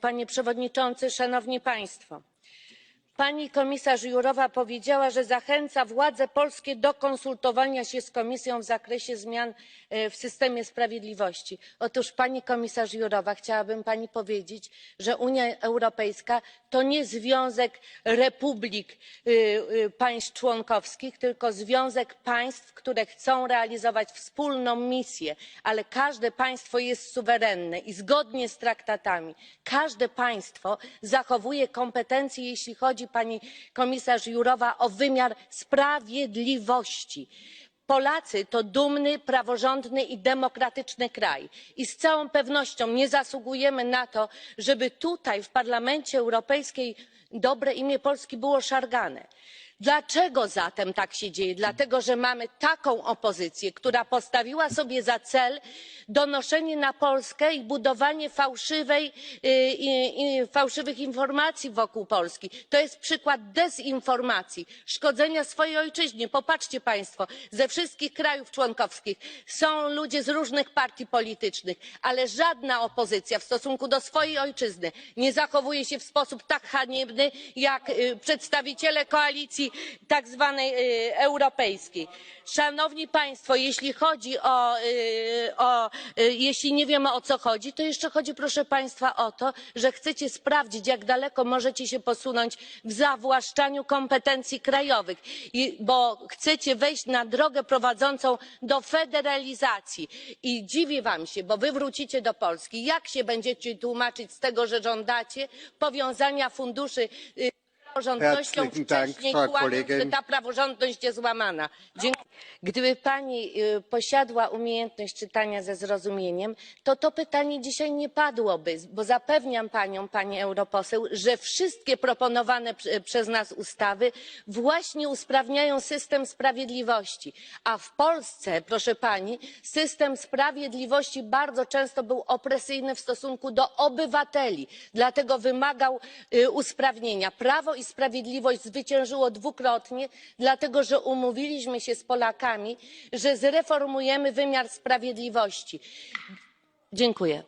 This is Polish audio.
Panie Przewodniczący! Szanowni Państwo! Pani komisarz Jourová powiedziała, że zachęca władze polskie do konsultowania się z Komisją w zakresie zmian w systemie sprawiedliwości. Otóż Pani komisarz Jourová, chciałabym Pani powiedzieć, że Unia Europejska to nie związek republik państw członkowskich, tylko związek państw, które chcą realizować wspólną misję, ale każde państwo jest suwerenne i zgodnie z traktatami każde państwo zachowuje kompetencje, jeśli chodzi, Pani komisarz Jourová, o wymiar sprawiedliwości. Polacy to dumny, praworządny i demokratyczny kraj i z całą pewnością nie zasługujemy na to, żeby tutaj w Parlamencie Europejskim dobre imię Polski było szargane. Dlaczego zatem tak się dzieje? Dlatego, że mamy taką opozycję, która postawiła sobie za cel donoszenie na Polskę i budowanie fałszywych informacji wokół Polski. To jest przykład dezinformacji, szkodzenia swojej ojczyźnie. Popatrzcie Państwo, ze wszystkich krajów członkowskich są ludzie z różnych partii politycznych, ale żadna opozycja w stosunku do swojej ojczyzny nie zachowuje się w sposób tak haniebny jak przedstawiciele koalicji tak zwanej europejskiej. Szanowni Państwo, jeśli chodzi o jeśli nie wiemy o co chodzi, to jeszcze chodzi proszę Państwa o to, że chcecie sprawdzić jak daleko możecie się posunąć w zawłaszczaniu kompetencji krajowych, bo chcecie wejść na drogę prowadzącą do federalizacji i dziwię Wam się, bo Wy wrócicie do Polski. Jak się będziecie tłumaczyć z tego, że żądacie powiązania funduszy praworządnością, wcześniej kłamiąc, że ta praworządność jest łamana? Gdyby Pani posiadła umiejętność czytania ze zrozumieniem, to to pytanie dzisiaj nie padłoby, bo zapewniam Panią, Pani europoseł, że wszystkie proponowane przez nas ustawy właśnie usprawniają system sprawiedliwości, a w Polsce, proszę Pani, system sprawiedliwości bardzo często był opresyjny w stosunku do obywateli, dlatego wymagał usprawnienia. Prawo i Sprawiedliwość zwyciężyło dwukrotnie, dlatego że umówiliśmy się z Polakami, że zreformujemy wymiar sprawiedliwości. Dziękuję.